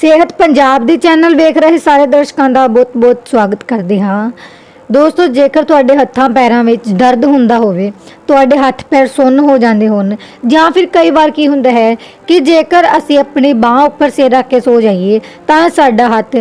ਸਿਹਤ ਪੰਜਾਬ ਦੇ ਚੈਨਲ ਵੇਖ ਰਹੇ ਸਾਰੇ ਦਰਸ਼ਕਾਂ ਦਾ ਬਹੁਤ-ਬਹੁਤ ਸਵਾਗਤ ਕਰਦੇ ਹਾਂ। ਦੋਸਤੋ, ਜੇਕਰ ਤੁਹਾਡੇ ਹੱਥਾਂ ਪੈਰਾਂ ਵਿੱਚ ਦਰਦ ਹੁੰਦਾ ਹੋਵੇ, ਤੁਹਾਡੇ ਹੱਥ ਪੈਰ ਸੁੰਨ ਹੋ ਜਾਂਦੇ ਹੋਣ, ਜਾਂ ਫਿਰ ਕਈ ਵਾਰ ਕੀ ਹੁੰਦਾ ਹੈ ਕਿ ਜੇਕਰ ਅਸੀਂ ਆਪਣੀ ਬਾਹ ਉੱਪਰ ਸਿਰ ਰੱਖ ਕੇ ਸੋ ਜਾਈਏ, ਤਾਂ ਸਾਡਾ ਹੱਥ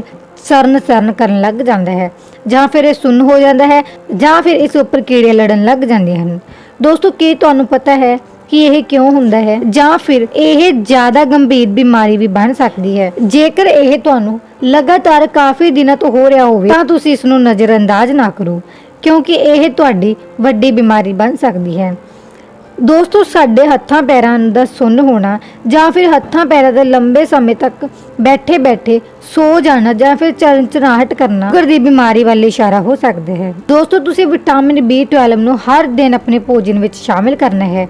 ਸਰਨ ਸਰਨ ਕਰਨ ਲੱਗ ਜਾਂਦਾ ਹੈ, ਜਾਂ ਫਿਰ ਇਹ ਸੁੰਨ ਹੋ ਜਾਂਦਾ ਹੈ, ਜਾਂ ਫਿਰ ਇਸ ਉੱਪਰ ਕੀੜੇ ਲੜਨ ਲੱਗ ਜਾਂਦੇ ਹਨ। ਦੋਸਤੋ, ਕੀ ਤੁਹਾਨੂੰ ਪਤਾ ਹੈ ਕਿ ਇਹ ਕਿਉਂ ਹੁੰਦਾ ਹੈ? ਜਾਂ ਫਿਰ ਇਹ ਜ਼ਿਆਦਾ ਗੰਭੀਰ ਬਿਮਾਰੀ ਵੀ ਬਣ ਸਕਦੀ ਹੈ? ਜੇਕਰ ਇਹ ਤੁਹਾਨੂੰ ਲਗਾਤਾਰ ਕਾਫੀ ਦਿਨਾਂ ਤੋਂ ਹੋ ਰਿਹਾ ਹੋਵੇ, ਤਾਂ ਤੁਸੀਂ ਇਸ ਨੂੰ ਨਜ਼ਰਅੰਦਾਜ਼ ਨਾ ਕਰੋ, ਕਿਉਂਕਿ ਇਹ ਤੁਹਾਡੀ ਵੱਡੀ ਬਿਮਾਰੀ ਬਣ ਸਕਦੀ ਹੈ। ਦੋਸਤੋ, ਸਾਡੇ ਹੱਥਾਂ ਪੈਰਾਂ ਦਾ ਸੁੰਨ ਹੋਣਾ ਜਾਂ ਫਿਰ ਹੱਥਾਂ ਪੈਰਾਂ ਦੇ ਲੰਬੇ ਸਮੇਂ ਤੱਕ ਬੈਠੇ ਬੈਠੇ ਸੋ ਜਾਣਾ ਜਾਂ ਫਿਰ ਚਰਚਰਾਹਟ ਕਰਨਾ ਸ਼ੂਗਰ ਦੀ ਬਿਮਾਰੀ ਵੱਲ ਇਸ਼ਾਰਾ ਹੋ ਸਕਦਾ ਹੈ। ਦੋਸਤੋ, ਤੁਸੀਂ ਵਿਟਾਮਿਨ B12 ਨੂੰ ਹਰ ਦਿਨ ਆਪਣੇ ਭੋਜਨ ਵਿੱਚ ਸ਼ਾਮਿਲ ਕਰਨਾ ਹੈ।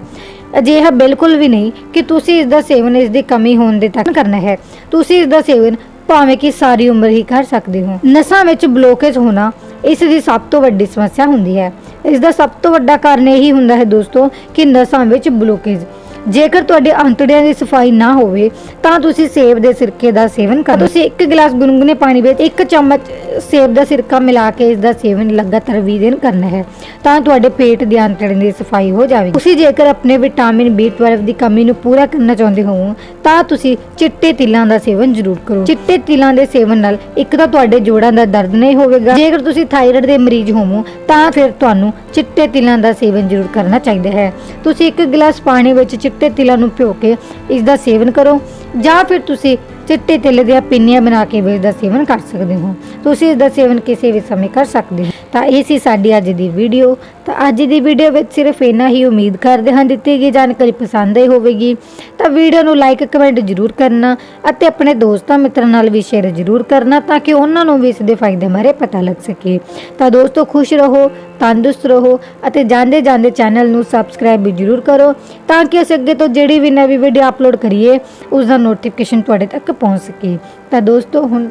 ਅਜਿਹਾ ਬਿਲਕੁਲ ਵੀ ਨਹੀਂ ਕਿ ਤੁਸੀਂ ਇਸ ਦਾ ਸੇਵਨ ਇਸ ਦੀ ਕਮੀ ਹੋਣ ਦੇ ਤੱਕ ਕਰਨਾ ਹੈ। ਤੁਸੀਂ ਇਸ ਦਾ ਸੇਵਨ ਭਾਵੇਂ ਕਿ ਸਾਰੀ ਉਮਰ ਹੀ ਕਰ ਸਕਦੇ ਹੋ। ਨਸਾਂ ਵਿੱਚ ਬਲੋਕੇਜ ਹੋਣਾ ਇਸ ਦੀ ਸਭ ਤੋਂ ਵੱਡੀ ਸਮੱਸਿਆ ਹੁੰਦੀ ਹੈ। ਇਸ ਦਾ ਸਭ ਤੋਂ ਵੱਡਾ ਕਾਰਨ ਇਹੀ ਹੁੰਦਾ ਹੈ ਦੋਸਤੋ ਕਿ ਨਸਾਂ ਵਿੱਚ ਬਲੋਕੇਜ ਜੇਕਰ ਤੁਹਾਡੇ ਅੰਤੜਿਆਂ ਦੀ ਸਫ਼ਾਈ ਨਾ ਹੋਵੇ, ਤਾਂ ਤੁਸੀਂ ਸੇਬ ਦੇ ਸਿਰਕੇ ਦਾ ਸੇਵਨ ਕਰੋ। ਤੁਸੀਂ ਇੱਕ ਗਲਾਸ ਗੁਨਗੁਨੇ ਪਾਣੀ ਵਿੱਚ ਇੱਕ ਚਮਚ ਸੇਬ ਦਾ ਸਿਰਕਾ ਮਿਲਾ ਕੇ ਇਸ ਦਾ ਸੇਵਨ ਲਗਾਤਾਰ 20 ਦਿਨ ਕਰਨਾ ਹੈ, ਤਾਂ ਤੁਹਾਡੇ ਪੇਟ ਦੇ ਅੰਤੜਿਆਂ ਦੀ ਸਫ਼ਾਈ ਹੋ ਜਾਵੇਗੀ। ਤੁਸੀਂ ਜੇਕਰ ਆਪਣੇ ਵਿਟਾਮਿਨ B12 ਦੀ ਕਮੀ ਨੂੰ ਪੂਰਾ ਕਰਨਾ ਚਾਹੁੰਦੇ ਹੋ, ਤਾਂ ਤੁਸੀਂ ਚਿੱਟੇ ਤਿਲਾਂ ਦਾ ਸੇਵਨ ਜ਼ਰੂਰ ਕਰੋ। ਚਿੱਟੇ ਤਿਲਾਂ ਦੇ ਸੇਵਨ ਨਾਲ ਇੱਕ ਤਾਂ ਤੁਹਾਡੇ ਜੋੜਾਂ ਦਾ ਦਰਦ ਨਹੀਂ ਹੋਵੇਗਾ। ਜੇਕਰ ਤੁਸੀਂ ਥਾਇਰਾਇਡ ਦੇ ਮਰੀਜ਼ ਹੋਵੋ, ਤਾਂ ਫਿਰ ਤੁਹਾਨੂੰ ਚਿੱਟੇ ਤਿਲਾਂ ਦਾ ਸੇਵਨ ਜ਼ਰੂਰ ਕਰਨਾ ਚਾਹੀਦਾ ਹੈ। ਤੁਸੀਂ ਇੱਕ ਗਲਾਸ ਪਾਣੀ ਵਿੱਚ ਚਿੱਟੇ ਤਿਲਾਂ ਨੂੰ ਭਿਓ ਕੇ ਇਸ ਦਾ ਸੇਵਨ ਕਰੋ, ਜਾਂ ਫਿਰ ਤੁਸੀਂ ਚਿੱਟੇ ਤਿਲ ਦੀਆਂ ਪਿੰਨੀਆਂ ਬਣਾ ਕੇ ਵੀ ਇਸ ਦਾ ਸੇਵਨ ਕਰ ਸਕਦੇ ਹੋ। ਤੁਸੀਂ ਇਸ ਦਾ ਸੇਵਨ ਕਿਸੇ ਵੀ ਸਮੇਂ ਕਰ ਸਕਦੇ ਹੋ। ਤਾਂ ਇਹ ਸੀ ਸਾਡੀ ਅੱਜ ਦੀ ਵੀਡੀਓ। ਤਾਂ ਅੱਜ ਦੀ ਵੀਡੀਓ ਵਿੱਚ ਸਿਰਫ ਇੰਨਾ ਹੀ ਉਮੀਦ ਕਰਦੇ ਹਾਂ ਦਿੱਤੀ ਗਈ ਜਾਣਕਾਰੀ ਪਸੰਦ ਆਈ ਹੋਵੇਗੀ। ਤਾਂ ਵੀਡੀਓ ਨੂੰ ਲਾਈਕ ਕਮੈਂਟ ਜ਼ਰੂਰ ਕਰਨਾ ਅਤੇ ਆਪਣੇ ਦੋਸਤਾਂ ਮਿੱਤਰਾਂ ਨਾਲ ਵੀ ਸ਼ੇਅਰ ਜ਼ਰੂਰ ਕਰਨਾ ਤਾਂ ਕਿ ਉਹਨਾਂ ਨੂੰ ਵੀ ਇਸ ਦੇ ਫਾਇਦੇ ਬਾਰੇ ਪਤਾ ਲੱਗ ਸਕੇ। ਤਾਂ ਦੋਸਤੋ, ਖੁਸ਼ ਰਹੋ, ਤੰਦਰੁਸਤ ਰਹੋ ਅਤੇ ਜਾਂਦੇ ਜਾਂਦੇ ਚੈਨਲ ਨੂੰ ਸਬਸਕ੍ਰਾਈਬ ਵੀ ਜ਼ਰੂਰ ਕਰੋ ਤਾਂ ਕਿ ਅਸੀਂ ਅੱਗੇ ਤੋਂ ਜਿਹੜੀ ਵੀ ਨਵੀਂ ਵੀਡੀਓ ਅਪਲੋਡ ਕਰੀਏ ਉਸ ਦਾ ਨੋਟੀਫਿਕੇਸ਼ਨ ਤੁਹਾਡੇ ਤੱਕ ਪਹੁੰਚ ਸਕੇ। ਤਾਂ ਦੋਸਤੋ, ਹੁਣ